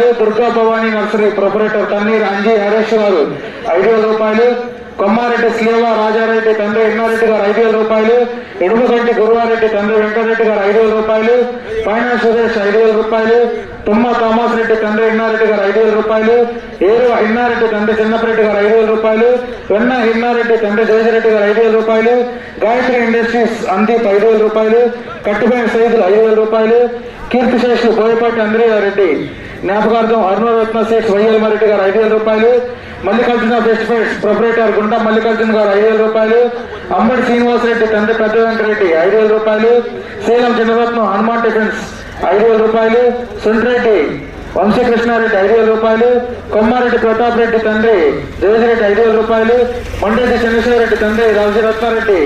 రూపాయలు Durga Bhavani nursery proprietor Thanneer Anji Haresh గారు ఐదు వేల రూపాయలు కొమ్మారెడ్డి స్లేవ రాజారెడ్డి తండ్రి ఎన్నారెడ్డి గారు ఐదు వేల రూపాయలు ఎడుమగంటి గురువారెడ్డి తండ్రి వెంకటరెడ్డి గారు ఐదు వేల రూపాయలు ఫైనాన్స్ సురేష్ ఐదు వేల రూపాయలు తుమ్మ థామస్ రెడ్డి తండ్రి ఎన్నారెడ్డి గారు ఐదు వేల రూపాయలు ఏరు హిన్నారెడ్డి తండ్రి చిన్నపరెడ్డి గారు ఐదు వేల రూపాయలు వెన్న హిన్నారెడ్డి తండ్రి జయసిరెడ్డి గారు ఐదు వేల రూపాయలు గాయత్రి ఇండస్ట్రీస్ అందీప్ ఐదు వేల రూపాయలు కట్టుబైన సైజులు ఐదు వేల రూపాయలు కీర్తిశేషులు బోయపాటి అంద్రయ్య రెడ్డి జ్ఞాపకార్థం అరుణరత్న సెట్స్ వైఎల్ మరెడ్డి గారు ఐదు వేల రూపాయలు మల్లికార్జున బెస్ట్ ఫ్రెండ్స్ ప్రొపరేటర్ గుండా మల్లికార్జున గారు ఐదు వేల రూపాయలు అమ్మడి శ్రీనివాసరెడ్డి తండ్రి పెద్ద వెంకరెడ్డి ఐదు వేల రూపాయలు శ్రీలం చిన్నరత్నం హనుమాన్ టిఫిన్స్ ఐదు వేల రూపాయలు సుండ్రెడ్డి వంశకృష్ణారెడ్డి ఐదు వేల రూపాయలు కొమ్మారెడ్డి ప్రతాప్ రెడ్డి తండ్రి దేవిరెడ్డి ఐదు వేల రూపాయలు మండెడ్డి చంద్రశేఖరరెడ్డి తండ్రి రాజరత్నారెడ్డి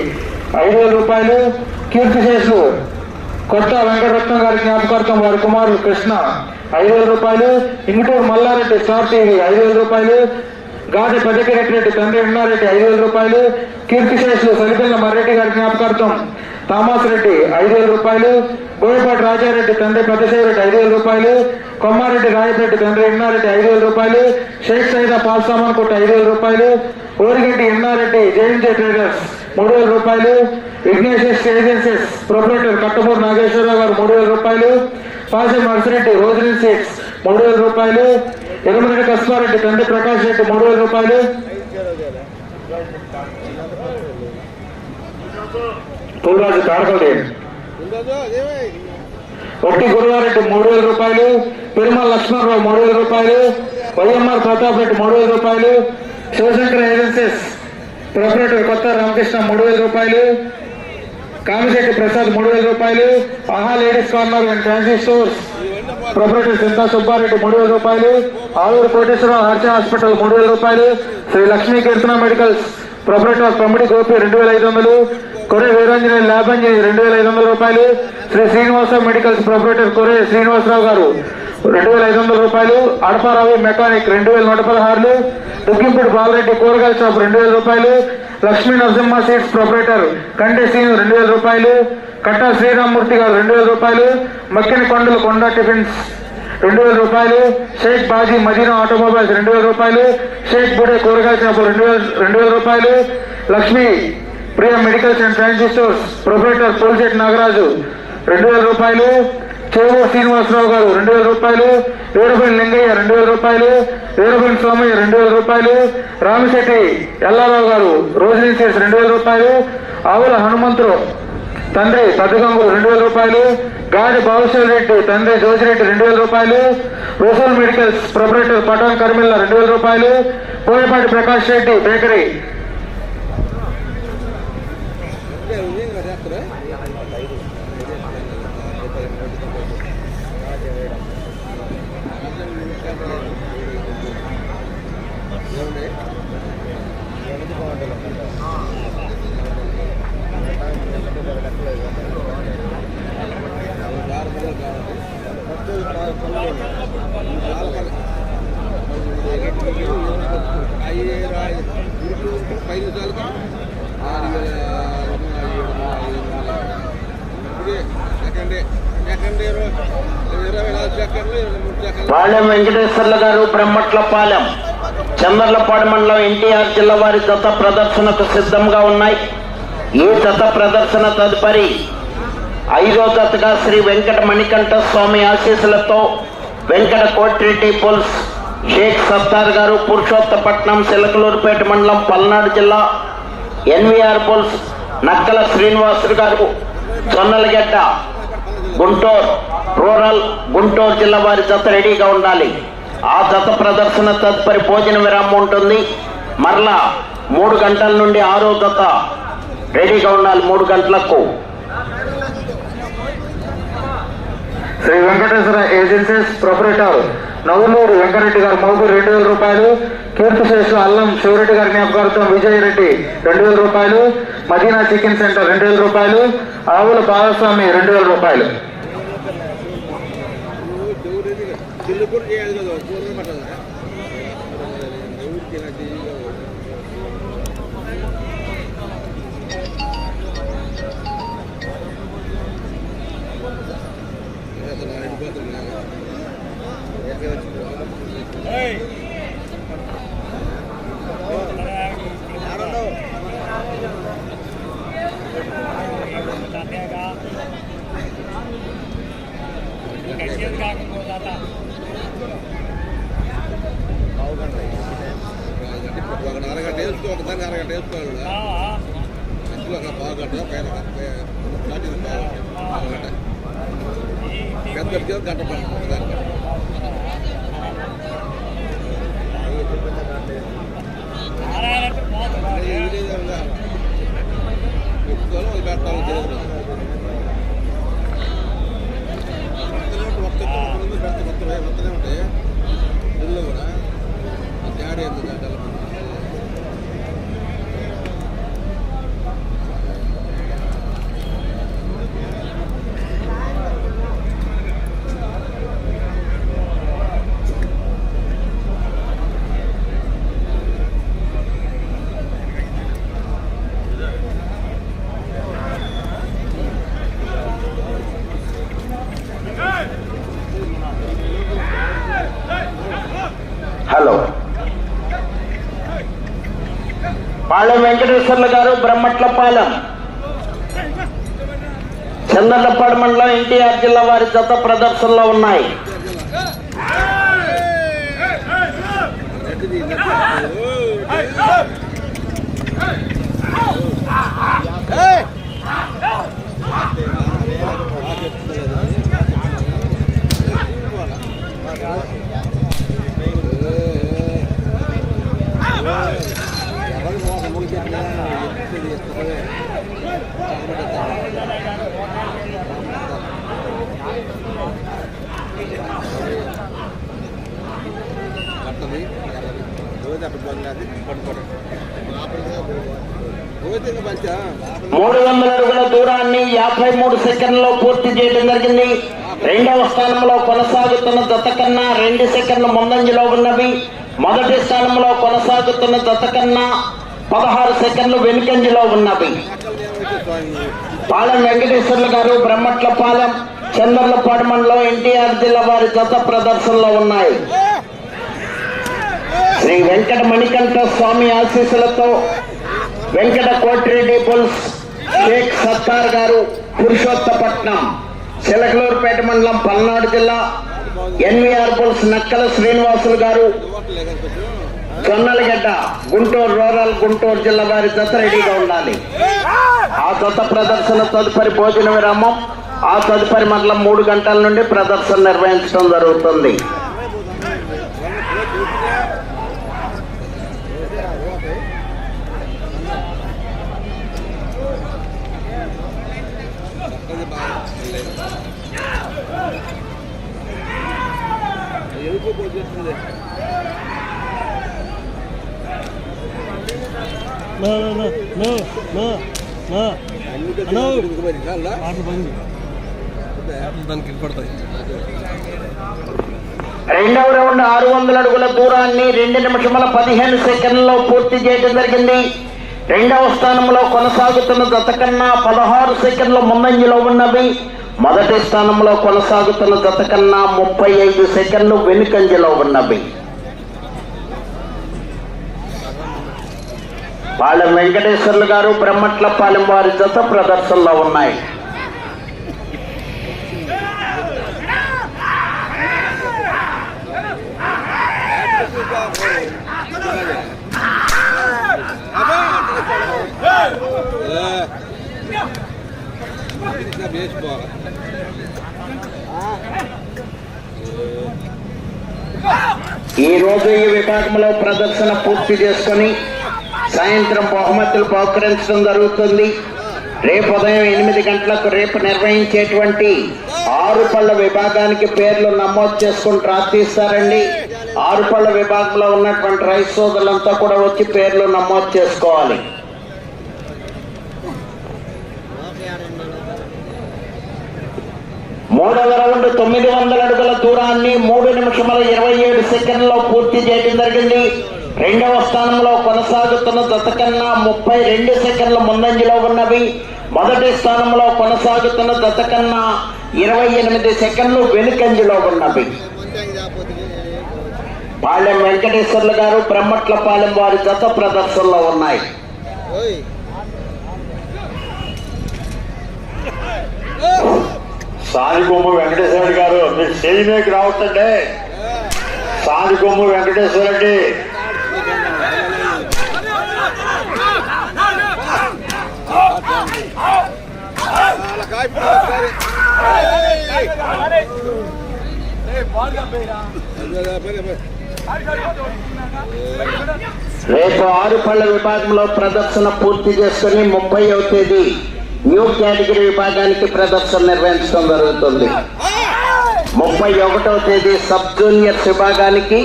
ఐదు వేల రూపాయలు కీర్తిశేషు కొత్త వెంకటరత్నం గారి జ్ఞాపకార్థం వారి కుమారుడు కృష్ణ ఐదు వేల రూపాయలు ఇంగుటూరు మల్లారెడ్డి స్టార్ టీవీ ఐదు వేల రూపాయలు గాది పెద్దకిరెడ్డి తండ్రి ఎన్నారెడ్డి ఐదు వేల రూపాయలు కీర్తిశేషులు సలిపిల్ల మర్రెడ్డి గారి జ్ఞాపకార్థం థామస్ రెడ్డి ఐదు వేల రూపాయలు బోయపాటి రాజారెడ్డి తండ్రి పెద్దశేవరెడ్డి ఐదు వేల రూపాయలు కొమ్మారెడ్డి రాయపరెడ్డి తండ్రి ఎన్నారెడ్డి ఐదు వేల రూపాయలు షేక్ సైదా పాల్సామాన్ కొట్టి ఐదు వేల రూపాయలు ఓరిగడ్డి ఎన్నారెడ్డి జేఎంజే ట్రేడర్స్ మూడు వేల రూపాయలు. Ignatius agencies proprietor Kattamuru Nageswara Rao గారు మూడు వేల రూపాయలు. పాసి మర్సిరెడ్డి రోజరీ సీట్స్ మూడు వేల రూపాయలు. ఎరుమరెడ్డి కస్మారెడ్డి తండ్రి ప్రకాష్ రెడ్డి మూడు వేల రూపాయలు. పుల్రాజు తారకల్ది ఒట్టి గురువారెడ్డి మూడు వేల రూపాయలు. పెరుమల లక్ష్మణరావు మూడు వేల రూపాయలు వైఎంఆర్ ప్రతాప్ రెడ్డి మూడు వేల రూపాయలు. శివశంకర్ ఏజెన్సీస్ ప్రొపరేటర్ కొత్త రామకృష్ణ మూడు వేల రూపాయలు కామిశెట్టి ప్రసాద్ మూడు వేల రూపాయలు ఆహా ladies corner and fancy stores. Proprietor Sintha Subba Reddy మూడు వేల రూపాయలు ఆలూరు కోటేశ్వరరావు హర్ష హాస్పిటల్ మూడు వేల రూపాయలు శ్రీ లక్ష్మీ కీర్తన మెడికల్స్. ప్రొపరేటర్ పమ్మిడి గోపి రెండు వేల ఐదు వందలు కొరే వీరాంజనే ల్యాబ్ అంజనీ రెండు వేల ఐదు వందల రూపాయలు శ్రీ శ్రీనివాస మెడికల్స్ ప్రొపరేటర్ కొరే శ్రీనివాసరావు గారు. రెండు వేల ఐదు వందల రూపాయలు అడపారావు మెకానిక్ రెండు వేల నూట పదహారులు దుగ్గింపుడు బాలరెడ్డి కూరగాయల షాప్ రెండు వేల రూపాయలు లక్ష్మీ నరసింహ సీట్స్ ప్రొపరేటర్ కంటే శ్రీను రెండు వేల రూపాయలు కట్టా శ్రీరామ్మూర్తి గారు రెండు వేల రూపాయలు మక్కిన కొండలు కొండ టిఫిన్స్ రెండు వేల రూపాయలు షేక్ బాజీ మదీనా ఆటోమొబైల్స్ రెండు వేల రూపాయలు షేక్ బుడే కూరగాయల షాపు రెండు వేల రెండు వేల రూపాయలు Lakshmi Priya medicals and fancy stores proprietor Polisetti Nagaraju రెండు వేల రూపాయలు చేవో శ్రీనివాసరావు గారు రెండు వేల రూపాయలు వీరబైన లింగయ్య రెండు వేల రూపాయలు వీరబైన స్వామయ్య రెండు వేల రూపాయలు రామిశెట్టి ఎల్లారావు గారు రోజు చేసి రెండు వేల రూపాయలు ఆవుల హనుమంతుడు తండ్రి పెద్దగంగులు రెండు వేల రూపాయలు గాడి బాబుశ్వర్ రెడ్డి తండ్రి జోజిరెడ్డి రెండు వేల రూపాయలు రోసల్ మెడికల్స్ ప్రొపరేటర్ పటాన్ కర్మిల్ల రెండు వేల రూపాయలు పోయపాటి ప్రకాష్ రెడ్డి బేకరీ పాలెం వెంకటేశ్వర్ల గారు బ్రహ్మట్లపాలెం చంద్రలపాడు మండలం ఎన్టీఆర్ జిల్లా వారి దత్త ప్రదర్శనకు సిద్ధంగా ఉన్నాయి. ఈ దత్త ప్రదర్శన తదుపరి ఐదో దత్తగా శ్రీ వెంకట మణికంఠ స్వామి ఆశీస్సులతో వెంకట కోటిరెడ్డి పుల్స్ షేక్ సత్తార్ గారు పురుషోత్తపట్నం సిలకలూరుపేట మండలం పల్నాడు జిల్లా ఎన్వీఆర్ పోల్స్ నక్కల శ్రీనివాసులు గారు. జొన్నలగడ్డ గుంటూరు రూరల్ గుంటూరు జిల్లా వారి జత రెడీగా ఉండాలి. ఆ జత ప్రదర్శన తదుపరి భోజన విరామం ఉంటుంది. మరలా మూడు గంటల నుండి ఆరో జత రెడీగా ఉండాలి మూడు గంటలకు. శ్రీ వెంకటేశ్వర ఏజెన్సీస్ ప్రొపరేటర్ నవ్వులూరు వెంకరెడ్డి గారు మౌకూరు రెండు వేల రూపాయలు. కీర్తిశేషు అల్లం శివరెడ్డి గారి జ్ఞాపకార్థం విజయ్ రెడ్డి రెండు వేల రూపాయలు. మదీనా చికెన్ సెంటర్ రెండు వేల రూపాయలు. ఆవుల భాగస్వామి రెండు వేల రూపాయలు. పాళెం గారు బ్రహ్మట్లపాలెం. చందర్లపాడు మండలం ఎన్టీఆర్ జిల్లా వారి జత ప్రదర్శనలో ఉన్నాయి. రెడ్డిది మూడు వందల అడుగుల దూరాన్ని యాభై మూడు సెకండ్లో పూర్తి చేయడం జరిగింది. రెండవ స్థానంలో కొనసాగుతున్న జత కన్నా రెండు సెకండ్ల ముందంజలో ఉన్నవి. మొదటి స్థానంలో కొనసాగుతున్న జత కన్నా పదహారు సెకండ్లు వెనుకంజలో ఉన్నవి. పాలెం వెంకటేశ్వర్లు గారు బ్రహ్మట్లపాలెం చంద్రలపాడు మండలం ఎన్టీఆర్ జిల్లా వారి జత ప్రదర్శనలో ఉన్నాయి. శ్రీ వెంకట మణికంఠ స్వామి ఆశీస్సులతో వెంకట కోటిరెడ్డి పుల్స్ షేక్ సత్తార్ గారు పురుషోత్తపట్నం చిలకలూరుపేట మండలం పల్నాడు జిల్లా ఎన్వీఆర్ పుల్స్ నక్కల శ్రీనివాసులు గారు సొన్నలగడ్డ గుంటూరు రూరల్ గుంటూరు జిల్లా వారి జత రెడీగా ఉండాలి. ఆ జత ప్రదర్శన తదుపరి భోజన విరామం ఆ తదుపరి మండలం మూడు గంటల నుండి ప్రదర్శన నిర్వహించడం జరుగుతుంది. వెళ్ళిపోతుంది No, దానికి పడతాయి రెండవ రౌండ్ ఆరు వందల అడుగుల దూరాన్ని రెండు నిమిషముల పదిహేను సెకండ్లలో పూర్తి చేయడం జరిగింది. రెండవ స్థానంలో కొనసాగుతున్న జత కన్నా పదహారు సెకండ్ల ముందంజలో ఉన్నవి. మొదటి స్థానంలో కొనసాగుతున్న జత కన్నా ముప్పై ఐదు సెకండ్లు వెనుకంజలో ఉన్నవి. పాలెం వెంకటేశ్వర్లు గారు బ్రహ్మట్లపాలెం వారి జత ప్రదర్శనలో ఉన్నాయి. ఈ రోజు ఈ విభాగంలో ప్రదర్శన పూర్తి చేసుకొని సాయంత్రం బహుమతులు బహుకరించడం జరుగుతుంది. రేపు ఉదయం ఎనిమిది గంటలకు రేపు నిర్వహించేటువంటి ఆరు పళ్ళ విభాగానికి పేర్లు నమోదు చేసుకుని డ్రా తీస్తారండి ఆరు పళ్ళ విభాగంలో ఉన్నటువంటి రైతు సోదరులంతా కూడా వచ్చి పేర్లు నమోదు చేసుకోవాలి. మూడవ రౌండ్ తొమ్మిది వందల అడుగుల దూరాన్ని మూడు నిమిషముల ఇరవై ఏడు సెకండ్లో పూర్తి చేయడం జరిగింది. రెండవ స్థానంలో కొనసాగుతున్న జత కన్నా ముప్పై రెండు సెకండ్ల ముందంజలో ఉన్నవి. మొదటి స్థానంలో కొనసాగుతున్న జత కన్నా ఇరవై ఎనిమిది సెకండ్లు వెనుకంజలో ఉన్నవి. పాలెం వెంకటేశ్వర్లు గారు బ్రహ్మట్లపాలెం వారి జత ప్రదర్శనలో ఉన్నాయి. ఓయ్ వెంకటేశ్వర గారు మీరు స్టేజ్ మీదకి రావచ్చండి. సానికొమ్ము వెంకటేశ్వర రెడ్డి రేపు ఆరు పళ్ళ విభాగంలో ప్రదర్శన పూర్తి చేసుకుని ముప్పైవ తేదీ న్యూ కేటగిరీ విభాగానికి ప్రదర్శన నిర్వహించడం జరుగుతుంది. ముప్పై ఒకటవ తేదీ సబ్ జూనియర్స్ విభాగానికి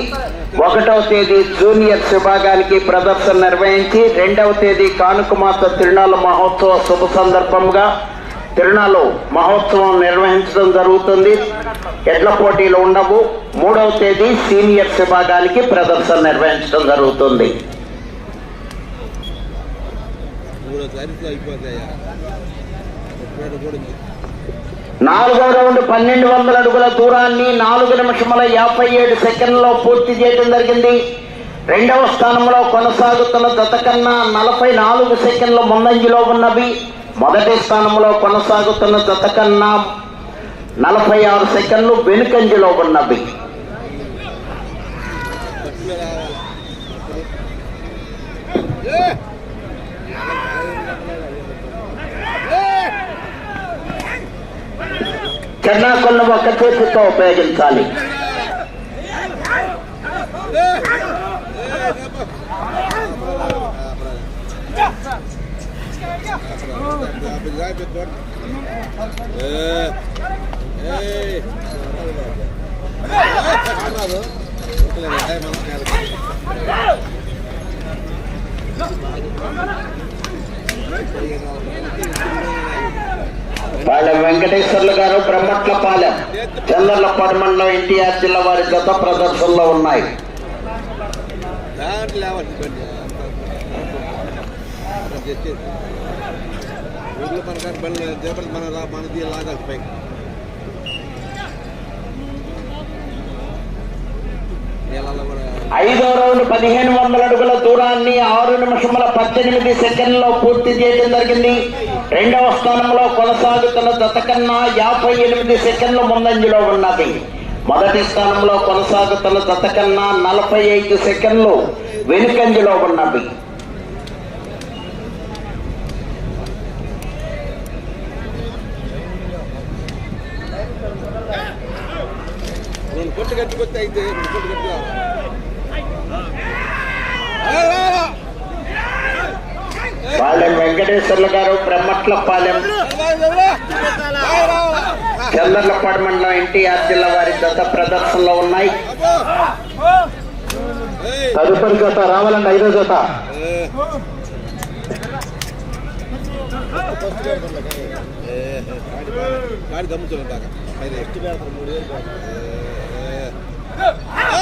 ఒకటవ తేదీ జూనియర్ విభాగానికి ప్రదర్శన నిర్వహించి రెండవ తేదీ కానుకమాత తిరునాళ్ళ మహోత్సవ శుభ సందర్భంగా తిరునాళ్ళు మహోత్సవం నిర్వహించడం జరుగుతుంది. ఎడ్ల పోటీలు ఉండవు. మూడవ తేదీ సీనియర్స్ విభాగానికి ప్రదర్శన నిర్వహించడం జరుగుతుంది. అయిపోతాయా? కూడా నాలుగో రౌండ్ పన్నెండు వందల అడుగుల దూరాన్ని నాలుగు నిమిషముల యాభై ఏడు సెకండ్లో పూర్తి చేయడం జరిగింది. రెండవ స్థానంలో కొనసాగుతున్న జత కన్నా నలభై నాలుగు సెకండ్ల ముందంజలో ఉన్నవి. మొదటి స్థానంలో కొనసాగుతున్న జత కన్నా నలభై ఆరు సెకండ్లు వెనుకంజలో ఉన్నవి గట్టిగా రావాలి. ఏ! ఏ! చెన్నాకొల్లు ఒక చేతితో ఉపయోగించాలి ఏ! ఏ, రేపు. యాభై పాలెం వెంకటేశ్వర్లు గారు బ్రహ్మట్లపాలెం చంద్రలపాడు మండలం ఎన్టీఆర్ జిల్లా వారి గత ప్రదర్శనలో ఉన్నాయి. దాంట్లో లేవాలి మన మన రా- మనది లాగాలి పైకి నీళ్ళల్లో కూడా ఐదో రౌండ్ పదిహేను వందల అడుగుల దూరాన్ని ఆరు నిమిషముల పద్దెనిమిది సెకండ్లో పూర్తి చేయడం జరిగింది. రెండవ స్థానంలో కొనసాగుతున్న జత కన్నా యాభై ఎనిమిది సెకండ్ల ముందంజలో ఉన్నది. మొదటి స్థానంలో కొనసాగుతున్న జత కన్నా నలభై ఐదు సెకండ్లు వెనుకంజలో ఉన్నవి కట్టుకొస్తే అయితే కట్టు రావాలి. పాలెం వెంకటేశ్వర్లు గారు బ్రహ్మట్లపాలెం చంద్రలపాడు మండలం ఎన్టీఆర్ జిల్లా వారి జత ప్రదర్శనలో ఉన్నాయి! తదుపరి జత రావాలండి ఐదో జత గమ్ముతుంది బాగా పైన ఎక్కి పెడతారు మూడు వేలు పెడతారు. ఏ, ఏ. ఆ!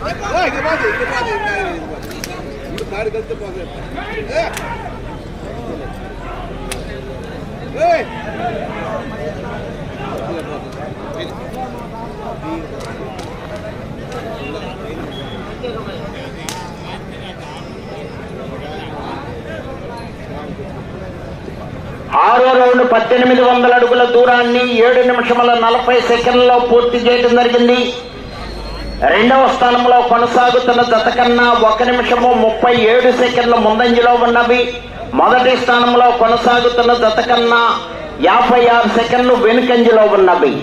ఆ, ఇది బాగుంది, ఇది బాగుంది, ఇది బాగుంది, ఇది బాగుంది. ఇది గాడి కలిస్తే బాగుంది. ఏ. ఏయ్! ఇది. ఆరో రౌండ్ పద్దెనిమిది వందల అడుగుల దూరాన్ని ఏడు నిమిషముల నలభై సెకండ్లలో పూర్తి చేయడం జరిగింది. రెండవ స్థానంలో కొనసాగుతున్న జత కన్నా ఒక నిమిషము ముప్పై ఏడు సెకండ్ల ముందంజలో ఉన్నవి. మొదటి స్థానంలో కొనసాగుతున్న జత కన్నా యాభై ఆరు సెకండ్లు వెనుకంజలో ఉన్నవి.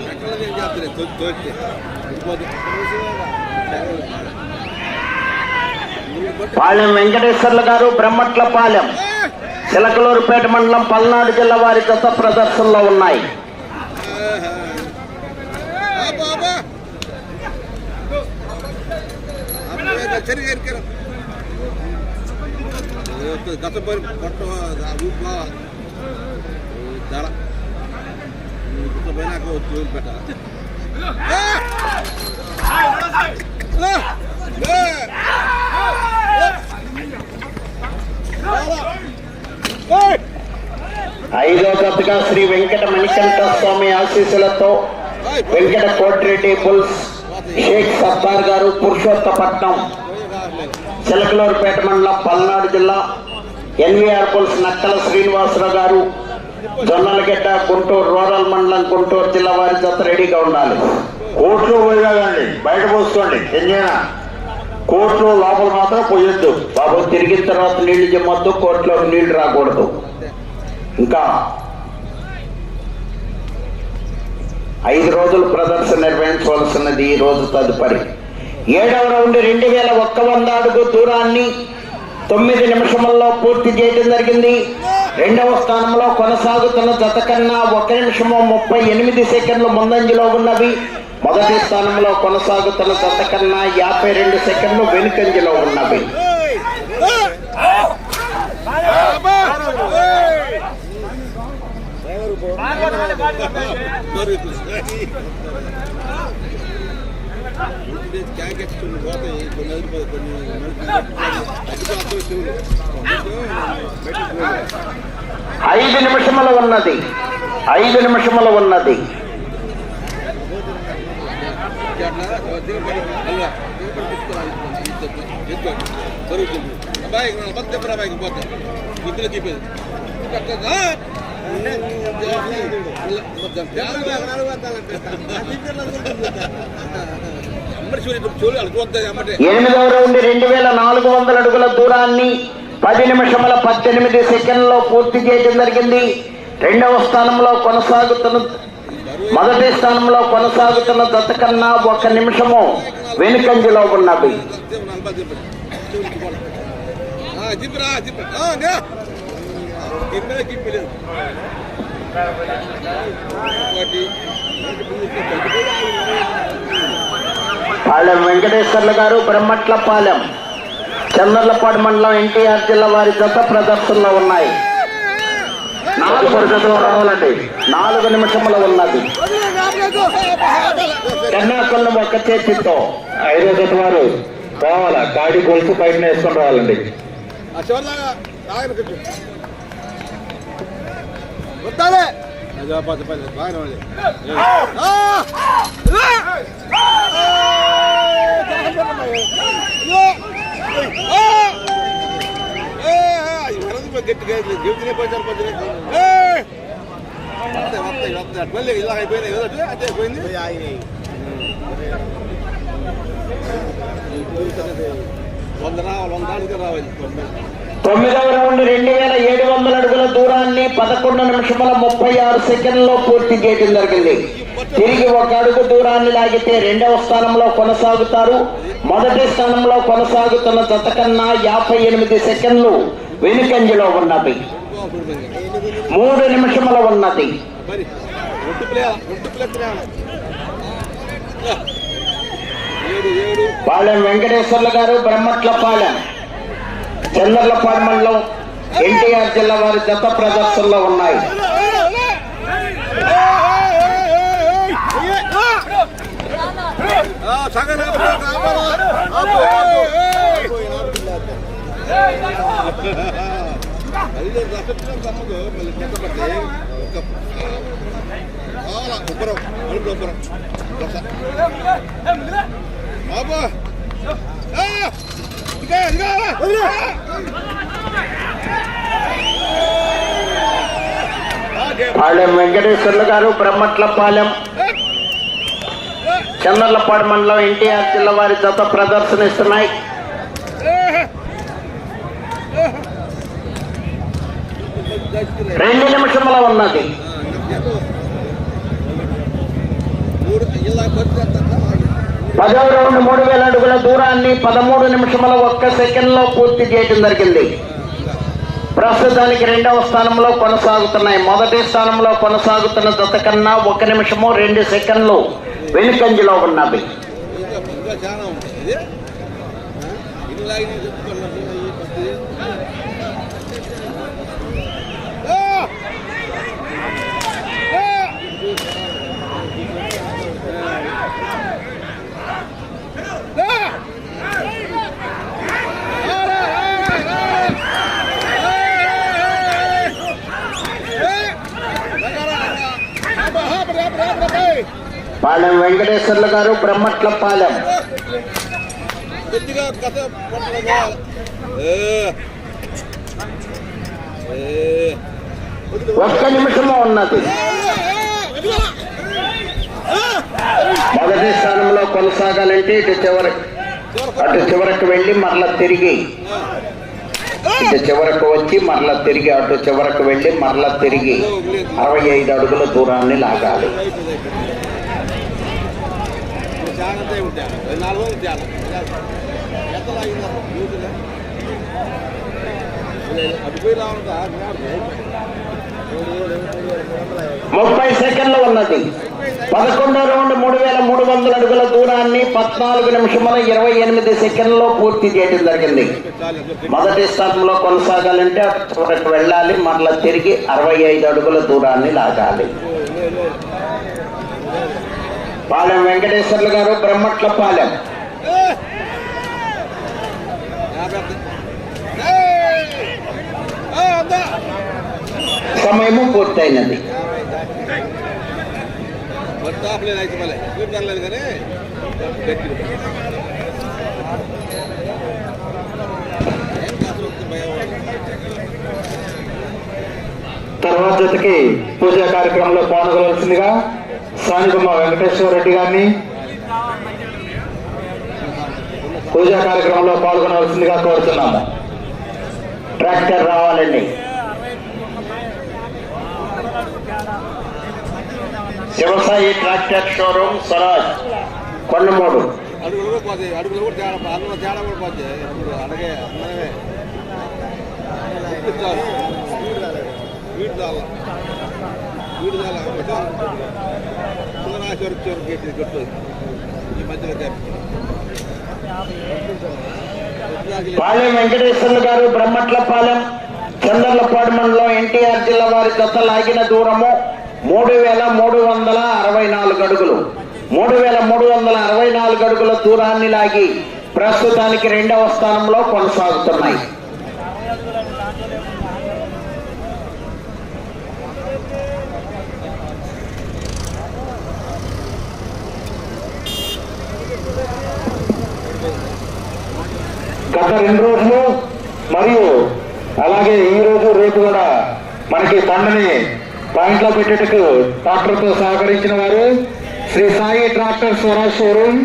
పాలెం వెంకటేశ్వర్లు గారు బ్రహ్మట్లపాలెం చిలకలూరుపేట మండలం పల్నాడు జిల్లా వారి దశ ప్రదర్శనలో ఉన్నాయి గత ధర పోయినాక వచ్చి ఐదో జతగా శ్రీ వెంకట మణికంఠ స్వామి ఆశీస్సులతో వెంకట కోటిరెడ్డి బుల్స్ షేక్ సబ్బార్ గారు పురుషోత్తపట్నం చిలకలూరుపేట మండలం పల్నాడు జిల్లా ఎన్వీఆర్ బుల్స్ నక్కల శ్రీనివాసరావు గారు జొన్నలగడ్డ గుంటూరు రూరల్ మండలం గుంటూరు జిల్లా వారి జత రెడీగా ఉండాలి. కోట్లు పోయాలండి బయట పోసుకోండి. ఎంజైనా కోర్టులో లోపల మాత్రం పోయొద్దు. బాబు తిరిగిన తర్వాత నీళ్ళు చెమ్మొద్దు కోర్టులో నీళ్ళు రాకూడదు. ఇంకా ఐదు రోజులు ప్రదర్శన నిర్వహించవలసినది ఈ రోజు తదుపరి. ఏడవ రౌండ్ రెండు వేల ఒక్క వంద అడుగు దూరాన్ని తొమ్మిది నిమిషముల్లో పూర్తి చేయడం జరిగింది. రెండవ స్థానంలో కొనసాగుతున్న జత కన్నా ఒక నిమిషము ముప్పై ఎనిమిది సెకండ్లు ముందంజలో ఉన్నవి. మొదటి స్థానంలో కొనసాగుతున్న జత కన్నా యాభై రెండు సెకండ్లు వెనుకంజలో ఉన్నవి. ఐదు నిమిషముల ఉన్నది. ఐదు నిమిషముల ఉన్నది. అబ్బాయి ఇద్దరు చెప్పేది. ఎనిమిదవ రౌండ్ రెండు వేల నాలుగు వందల అడుగుల దూరాన్ని పది నిమిషముల పద్దెనిమిది సెకండ్లో పూర్తి చేయడం జరిగింది. రెండవ స్థానంలో కొనసాగుతున్న మొదటి స్థానంలో కొనసాగుతున్న దత్త కన్నా ఒక నిమిషము వెనుకంజలో ఒకటి పాలెం వెంకటేశ్వర్లు గారు బ్రహ్మట్లపాలెం చంద్రలపాడు మండలం ఎన్టీఆర్ జిల్లా వారి జత ప్రదర్శనలో ఉన్నాయి. నాలుగు పరిస్థితులు రావాలండి నాలుగు నిమిషముల ఉన్నది కన్నాకొల్లం ఒక్క చేతితో ఐదో జత వారు రావాలా కాడి గొలుసు బయట వేసుకొని రావాలండి ఆ గట్టిగా జీవితనే పోయినారు పొద్దునే వస్తాయి వస్తాయి వస్తాయి. మళ్ళీ ఇలా అయిపోయినాయి. కదా అదే అయిపోయింది వంద రావాలి వంద దానికి రావాలి. తొమ్మిదవ రౌండ్ రెండు వేల ఏడు వందల అడుగుల దూరాన్ని పదకొండు నిమిషముల ముప్పై ఆరు సెకండ్లో పూర్తి చేయడం జరిగింది. తిరిగి ఒక అడుగు దూరాన్ని లాగితే రెండవ స్థానంలో కొనసాగుతారు. మొదటి స్థానంలో కొనసాగుతున్న జత కన్నా యాభై ఎనిమిది సెకండ్లు వెనుకంజలో ఉన్నది. మూడు నిమిషముల ఉన్నది. పాలెం వెంకటేశ్వర్ల గారు బ్రహ్మట్లపాలెం చంద్రలపాడు మండలం ఎన్టీఆర్ జిల్లా వారి జత ప్రదర్శనలో ఉన్నాయి. సగం తమ్ముడు మళ్ళీ పాలెం వెంకటేశ్వర్లు గారు బ్రహ్మట్లపాలెం చంద్రలపాడు మండలం ఎన్టీఆర్ జిల్లా వారి జత ప్రదర్శనిస్తున్నాయి రెండు నిమిషముల ఉన్నది. పదవ రౌండ్ మూడు వేల అడుగుల దూరాన్ని పదమూడు నిమిషముల ఒక్క సెకండ్లో పూర్తి చేయడం జరిగింది. ప్రస్తుతానికి రెండవ స్థానంలో కొనసాగుతున్నాయి. మొదటి స్థానంలో కొనసాగుతున్న జత కన్నా ఒక నిమిషము రెండు సెకండ్లు వెనుకంజలో ఉన్నవి ఇంకా ఇంకా చాలా ఉంది ఇది ఇలా ఇది చెప్పుకున్నాను ఈ పత్తి పాలెం వెంకటేశ్వర్లు గారు బ్రహ్మట్ల పాలెం. ఒక్క నిమిషము ఉన్నది. మొదటి స్థానంలో కొనసాగాలంటే ఇటు చివరి అటు చివరకు వెళ్ళి మరలా తిరిగి. ఇటు చివరకు వచ్చి మరలా తిరిగి అటు చివరకు వెళ్ళి మరలా తిరిగి అరవై ఐదు అడుగుల దూరాన్ని లాగాలి. ముప్పై సెకండ్లు ఉన్నది. పదకొండో రౌండ్ మూడు వేల మూడు వందల అడుగుల దూరాన్ని పద్నాలుగు నిమిషముల ఇరవై ఎనిమిది సెకండ్లో పూర్తి చేయడం జరిగింది. మొదటి స్థానంలో కొనసాగాలంటే అటు వెళ్ళాలి మరలా తిరిగి అరవై ఐదు అడుగుల దూరాన్ని లాగాలి. పాలెం వెంకటేశ్వర్లు గారు బ్రహ్మట్ల పాలెం సమయము పూర్తయినది. మరి తాపలేదు అయితే మళ్ళీ. స్పీడ్ తరలేదు కానీ గట్టిగా. తర్వాత జతకి పూజా కార్యక్రమంలో పాల్గొనవలసిందిగా సానిగుమ్మ వెంకటేశ్వర రెడ్డి గారిని పూజా కార్యక్రమంలో పాల్గొనవలసిందిగా కోరుతున్నాము. ట్రాక్టర్ రావాలండి శివసాయి ట్రాక్టర్ షోరూమ్ స్వరాజ్ కొండమూడు అడుగులు కూడా పోతాయి అడుగులు కూడా తేడా అందులో తేడా కూడా పోతాయి ఇప్పుడు అలాగే మనమే స్పీడ్ చాలు స్పీడ్ చాలు స్పీడ్ చాలు శివనాశ్వరి చివరికి వ్యవసాయ ట్రాక్టర్ షోరూమ్ స్వరాజ్. కొండమూడు. పాలెం వెంకటేశ్వర్లు గారు బ్రహ్మట్లపాలెం చందర్లపాడు మండలం ఎన్టీఆర్ జిల్లా వారి గత లాగిన దూరము. మూడు వేల మూడు వందల అరవై నాలుగు అడుగులు. మూడు వేల మూడు వందల అరవై నాలుగు అడుగుల దూరాన్ని లాగి ప్రస్తుతానికి రెండవ స్థానంలో కొనసాగుతున్నాయి. గత రెండు రోజులు మరియు అలాగే ఈ రోజు రేపు కూడా మనకి పండుని పాయింట్లో పెట్టేటకు ట్రాక్టర్తో సహకరించిన వారు శ్రీ సాయి ట్రాక్టర్ స్వరాజ్ షోరూమ్.